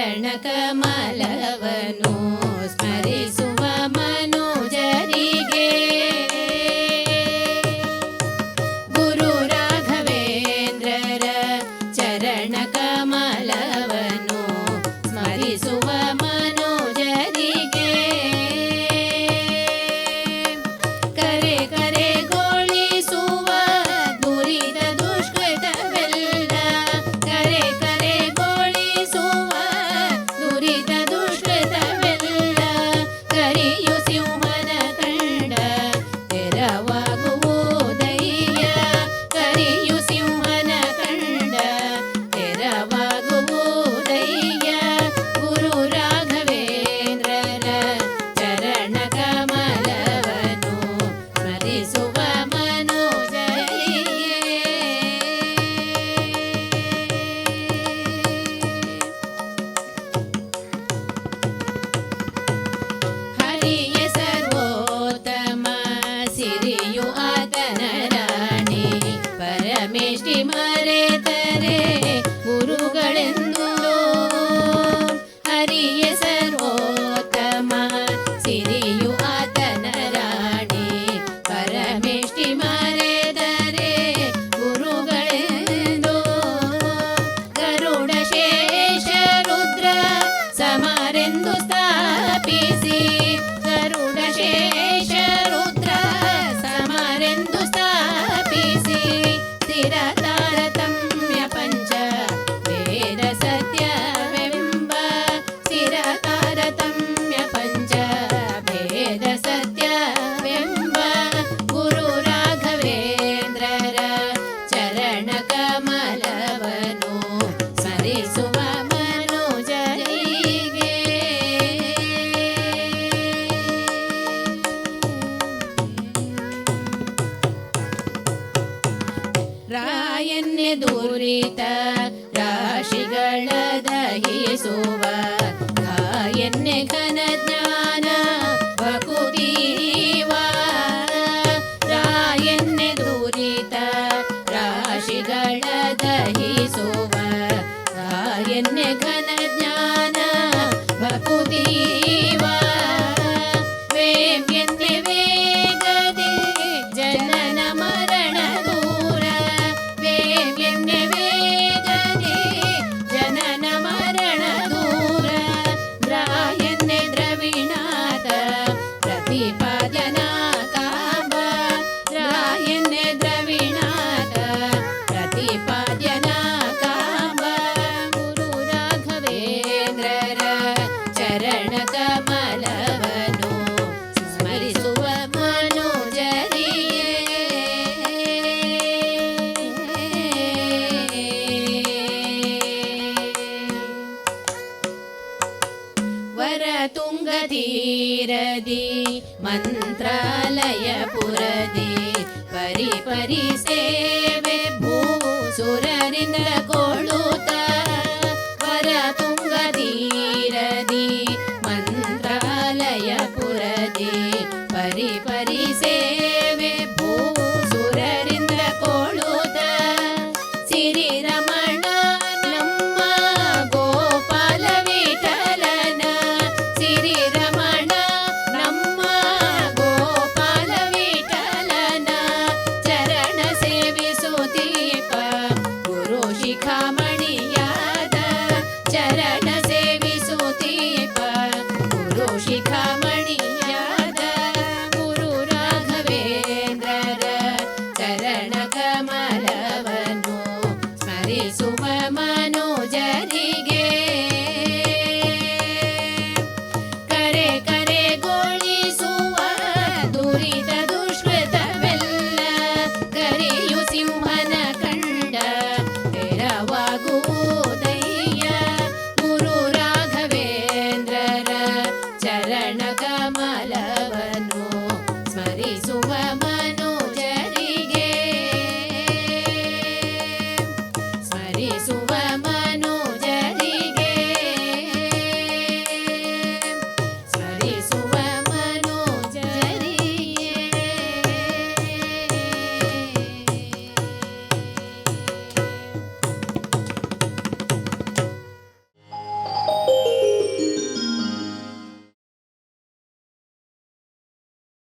ಚರಣಕಮಲವನು ಸ್ಮರಿಸು tasty mud. ದುರಿತ ರಾಶಿಗಳ ದಹಿಸುವ ಕಾಯನ್ನೆ ಘನ ಜ್ಞಾನ ಬಕುದೀವ ರಾಯನ್ನೆ ದುರಿತ ರಾಶಿಗಳ ದಹಿಸುವ ಕಾಯನ್ನೆ ಘನ गङ्गधीरधि मन्त्रालयपुरधि परि परिसेवे भू सुररिन्द्र कोळु ശിഖാമണിയാത ചര ಸುವಮ